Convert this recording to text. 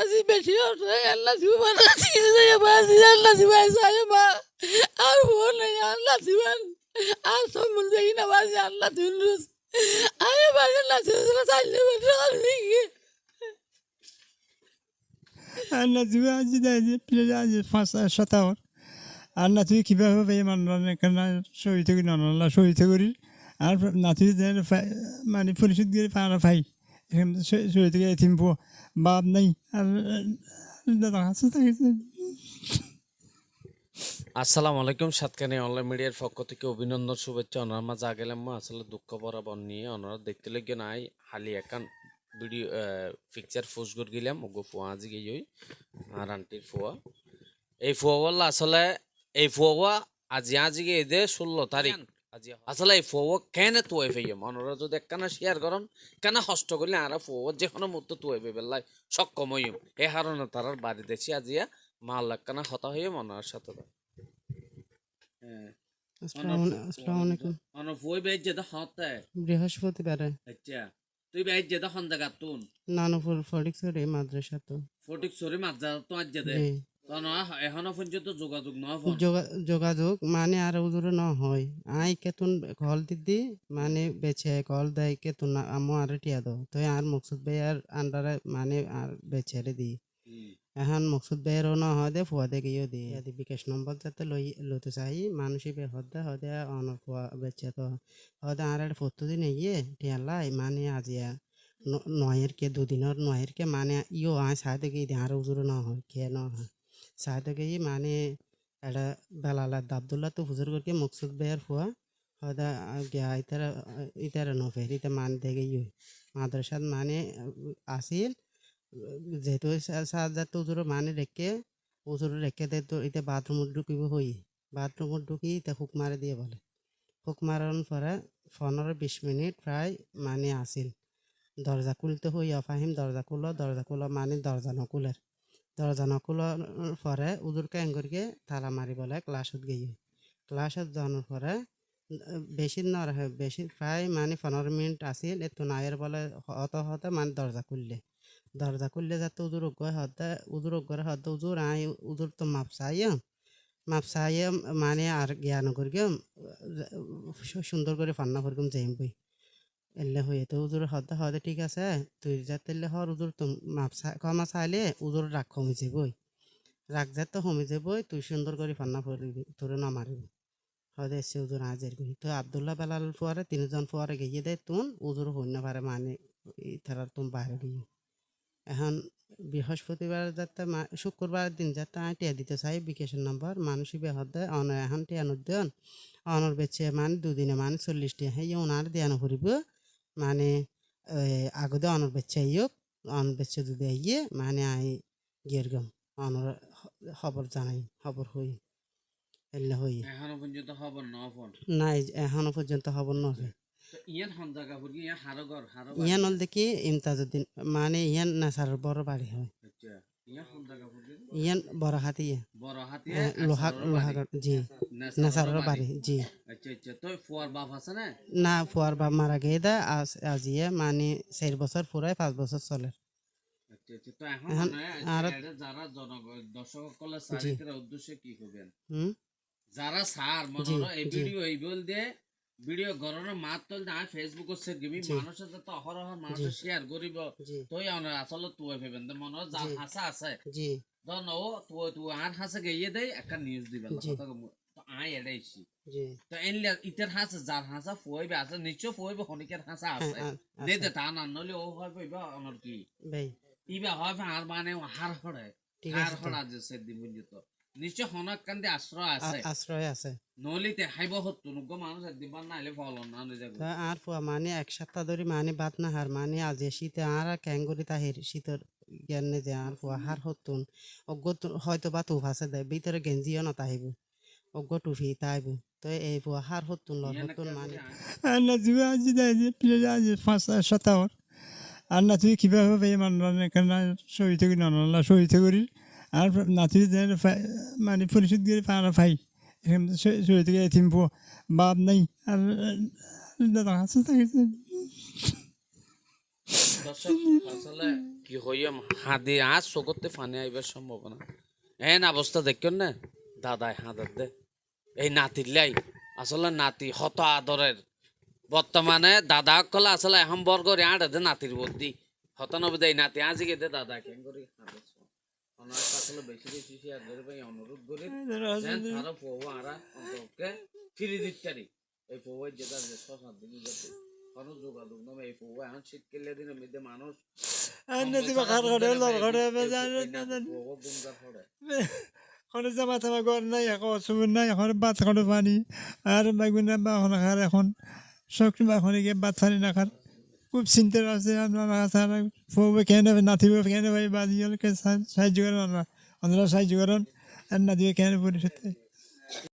বাজি বেশি আল্লাহ জীবন বাজি আল্লাহ জীবন সাহেব আর ফোন নেই আল্লাহ জীবন আর সব বলবে কি না বাজি আল্লাহ জীবন আরে বাজি আল্লাহ জীবন চাইলে বলতে পারবি কি আর না তুই আজ দেখি প্লেয়ার আজ পাঁচ শতাবর আর না তুই কীভাবে পাই মানুষ কেন সহিত করি ননলা সহিত করি আর না মানে পরিশোধ করে পাই দাদা আসসালামু আলাইকুম সাতকানি অনলাইন মিডিয়ার পক্ষ থেকে অভিনন্দন, শুভেচ্ছা ওনার মাঝে আগেলাম আসলে দুঃখ বরাবর নিয়ে ওনারা দেখতে লেগে নাই। হালি একান ভিডিও পিকচার পোস্ট করে গেলাম ওগো ফুয়া আজি গিয়ে আর আন্টির ফুয়া। এই ফুয়া আসলে এই ফুয়া আজি আজি গিয়ে ষোলো তারিখ। আসলে এই ফুয়া কেন তুই ফেয়ে ওনারা যদি একখানা শেয়ার করেন কেন কষ্ট করলে আর ফুয়া যে কোনো মুহূর্তে তুই বেলাই সক্ষম হইম এই কারণে তারার বাড়ি আজিয়া মাল একখানা হতা মনার সাথে বৃহস্পতিবারে আচ্ছা তুই বেজ যেটা হন জায়গা তুন? নানুপুর ফটিকছড়ি মাদ্রাসা তো ফটিক সরি মাঝা তো আজ যেতে এখনও পর্যন্ত যোগাযোগ ন যোগাযোগ মানে আর উদূরে ন হয়। আই কেতুন কল দিদি মানে বেছে কল দেয় কেতুন আমো আর টিয়া দো তো আর মকসুদ ভাই আর আন্ডারে মানে আর বেছে রে দি। এখন মকসুদ ভাইয়েরও ন হয় দে ফুয়া দে গিয়েও দি। আদি বিকাশ নম্বর যাতে লই লতে চাই মানুষই বে হদে হদে অন ফুয়া বেছে তো। হদে আর একটা দিন গিয়ে টিয়া লাই মানে আজিয়া। নয়ের কে দুদিনের নয়ের কে মানে ইও আয় সাথে গিয়ে আর উজুরে ন হয় কে ন হয়। সাথে গিয়ে মানে এটা বেলালা আবদুল্লাহ তো হুজুর করকে মকসুদ ভাইয়ের ফুয়া হদা গিয়া ইতারা ইতারা নফের ইতা মান দেখে ইয়ে মাদ্রাসাত মানে আসিল যেহেতু সাহায্য তো উজুর মানে রেখে উজুর রেখে দে তো এটা বাথরুমত ঢুকিব হই বাথরুমত ঢুকি এটা হুক মারে দিয়ে বলে। হুক মারার পরে পনেরো বিশ মিনিট প্রায় মানে আসিল দরজা খুলতে হই অফাহিম দরজা খুলো দরজা খুলো মানে দরজা নকুলের দরজা নকুলোর পরে উজুরকে এঙ্গরকে তালা মারি বলে ক্লাসত গিয়ে। ক্লাসত যাওয়ার পরে বেশি নরহে বেশি প্রায় মানে পনেরো মিনিট আসিল এত নায়ের বলে হতে হতে মানে দরজা খুললে। দরজা খুললে যাতে উজুর গয় হতে উজুর গড়ে হতে উজুর, আই উজুর তো মাপ চাইম মাপ চাইয়ে মানে আর জ্ঞান করিম সুন্দর করে ফান্না করিম যাইম বই। এলে হয়ে তো উজুর হতে হতে ঠিক আছে, তুই যাতে হর উজুর তো মাপ কমা চাইলে উজুর রাগ কমে যাবই। রাগ যাতে কমে যাবই, তুই সুন্দর করে ফান্না করিবি তোরে না মারিবি হয়তো এসে উজুর আজের করি তো আবদুল্লাহ বেলাল ফুয়ারে তিনজন ফুয়ারে গিয়ে দেয় তুন উজুর হইন পারে মানে তারা তুম বাইরে গিয়ে এখন বৃহস্পতিবার যাতে শুক্রবার দিন যাতে আমি টিয়া দিতে চাই বিকেশের নম্বর মানুষই বেহর দেয় অন এখন টিয়া দেন অনর বেচে মানে দুদিনে মানে চল্লিশ টিয়া, সেই ওনার দেয়ানো ফুরিব মানে আগতে অনর বেচে আইয়ক অন বেচে যদি আইয়ে মানে আই গিয়ের গম অনর খবর জানাই খবর হই এলে হই। এখনও পর্যন্ত খবর ন নাই এখনও পর্যন্ত খবর তো ইয়ান ইয়া হল দেখি ইমতাজুদ্দিন মানে ইয়ান নাসারের বড় বাড়ি হয়। ইয়ান বড় হাতি বড় হাতি লোহা লোহা জি নাসারের বাড়ি জি আচ্ছা আচ্ছা তো ফুয়ার বাপ আছে না না ফুয়ার বাপ মারা গিয়ে দেয় আজ আজিয়ে মানে চার বছর পুরাই পাঁচ বছর চলে তো যারা দর্শক উদ্দেশ্যে কি করবেন হুম যারা সার মনে এই ভিডিও এই বল দিয়ে ভিডিও গরনের মাত তোল না ফেসবুক সে গিমি। মানুষের তো অহরহ মানুষ জি। শেয়ার করিব তুই আমরা আসলে তুই ভেবেন তো মনে হয় যার জি। আছে জি ধর ও আর হাসা গিয়ে দেয় একটা নিউজ দিবেন কথা তো আই এড়াইছি তো এনলে ইতের হাসা যার হাসা ফুয়াইবে আছে নিশ্চয় ফুয়াইবে হনিকের হাসা হ্যাঁ, আছে। আ- দে দে তা না নলে ও হয় পাইবা আমার কি ভাই। ইবা হয় আর মানে হার হড়ে ঠিক হার আছে তো। হড়া যে সেদিন পর্যন্ত। নিশ্চয় হনক কান্দি আশ্রয় আছে। আ- আশ্রয় আছে। নলিতে হাইব হতো নুগ্গ মানুষ দিবার নাইলে ফলন না নিয়ে যাব। তো আর ফুয়া মানে এক সপ্তাহ ধরে মানে বাদ না হার মানে আজ শীতে আর ক্যাঙ্গুরি তাহির শীতের জ্ঞান যে আর ফুয়া হার হতুন অজ্ঞ হয়তো বা তুফ আছে দে ভিতরে গেঞ্জিও না তাহিব অজ্ঞ টুফি তাইব তো এই ফুয়া হার হতুন লর হতুন মানে আর না তুই আজ দেখি প্লেয়ার আজ পাঁচ শতাবর আর না তুই কীভাবে মানুষ কেন সহিত করি ননলা সহিত করি আর না তুই মানে পরিশোধ করে পারা পাই সহিত করে থিমবো বাপ নাই আর দাদা আছে দর্শক আসলে কি হইম হাদি আজ চোখতে ফানি আইবার সম্ভাবনা এন অবস্থা না? দাদাই হাঁদার দে। এই নাতির লাই আসলে নাতি হত আদরের বর্তমানে দাদা কলে আসলে এখন বর করে আড়ে দে নাতির বদ্দি হত নবে এই নাতি আজি গে দে দাদা কেন করি আসলে বেশি বেশি শেয়ার ধরে ভাই অনুরোধ করি তারা পৌঁ আরা অন্তকে ফিরি এই পৌঁয়ের যেটা সাত দিন যাতে কোনো যোগাযোগ এই এখন শীতকালের দিনের মধ্যে মানুষ জামা ঘর নাই এখন নাই এখন ভাত খানো পানি আর বেগুন বা এখন খার এখন শখ এখন গিয়ে ভাত পানি না খার খুব চিন্তার আছে আপনারা নাতিব সাহায্য করেন ওনারা সাহায্য করেন আর নাতিবে কেন পরিষদ